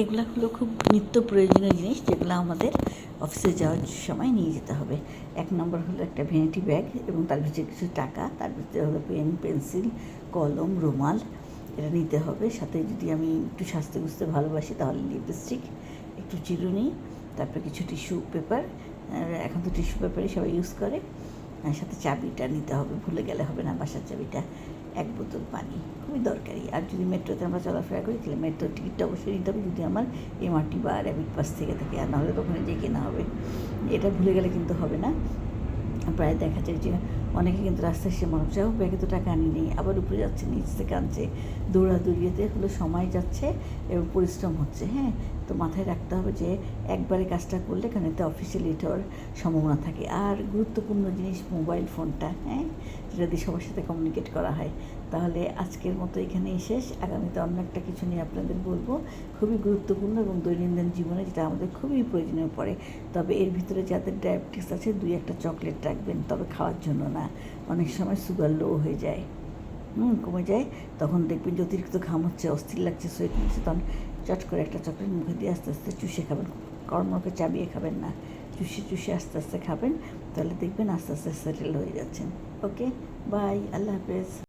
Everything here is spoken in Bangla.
এগুলো হলো খুব নিত্য প্রয়োজনীয় জিনিস যেগুলো আমাদের অফিসে যাওয়ার সময় নিয়ে যেতে হবে। এক নম্বর হলো একটা ভ্যানিটি ব্যাগ এবং তার ভিতরে কিছু টাকা, তার ভিতরে হলো পেন পেন্সিল কলম, রুমাল এটা নিতে হবে। সাথে যদি আমি একটু স্বাস্থ্য বুঝতে ভালোবাসি তাহলে লিপস্টিক একটু চিরুনি, তারপরে কিছু টিস্যু পেপার এখন তো টিস্যু পেপারই সবাই ইউজ করে। সাথে চাবিটা নিতে হবে, ভুলে গেলে হবে না বাসার চাবিটা, এক বোতল পানি, খুবই দরকারি। আর যদি মেট্রোতে আমরা চলাফেরা করি, তাহলে মেট্রোর টিকিটটা অবশ্যই নিতে হবে, যদি আমার এমআরটি বা র্যাপিড পাস থেকে থাকে, আর নাহলে তো ওখানে যেয়ে কেনা হবে। এটা ভুলে গেলে কিন্তু হবে না। প্রায় দেখা যায় যে অনেকে কিন্তু রাস্তায় এসে মানুষ হচ্ছে "ও, ব্যাগে তো টাকা আনি নেই। আবার উপরে যাচ্ছে নিচ থেকে আনছে। দৌড়াদৌড়িয়েতে হলো সময় যাচ্ছে এবং পরিশ্রম হচ্ছে হ্যাঁ? তো মাথায় রাখতে হবে যে একবারে কাজটা করলে কারণ এতে অফিসে লেট হওয়ার সম্ভাবনা থাকে। আর গুরুত্বপূর্ণ জিনিস মোবাইল ফোনটা হ্যাঁ? যেটা দিয়ে সবার সাথে কমিউনিকেট করা হয়। তাহলে আজকের মতো এখানেই শেষ। আগামীতে অন্য একটা কিছু নিয়ে আপনাদের বলব। খুবই গুরুত্বপূর্ণ এবং দৈনন্দিন জীবনে যেটা আমাদের খুবই প্রয়োজনীয় পড়ে। তবে এর ভিতরে যাদের ডায়াবেটিস আছে দুই একটা চকলেট রাখবেন তবে খাওয়ার জন্য না অনেক সময় সুগার লো হয়ে যায়। হুম, কমে যায়। তখন দেখবেন যে অতিরিক্ত ঘাম হচ্ছে, অস্থির লাগছে শরীর নিচ্ছে তখন চট করে একটা চকলেট মুখে দিয়ে আস্তে আস্তে চুষে খাবেন। কর্মকে চাবিয়ে খাবেন না। চুষে চুষে আস্তে আস্তে খাবেন, তাহলে দেখবেন আস্তে আস্তে সেটেল হয়ে যাচ্ছেন। ওকে বাই আল্লাহ হাফেজ।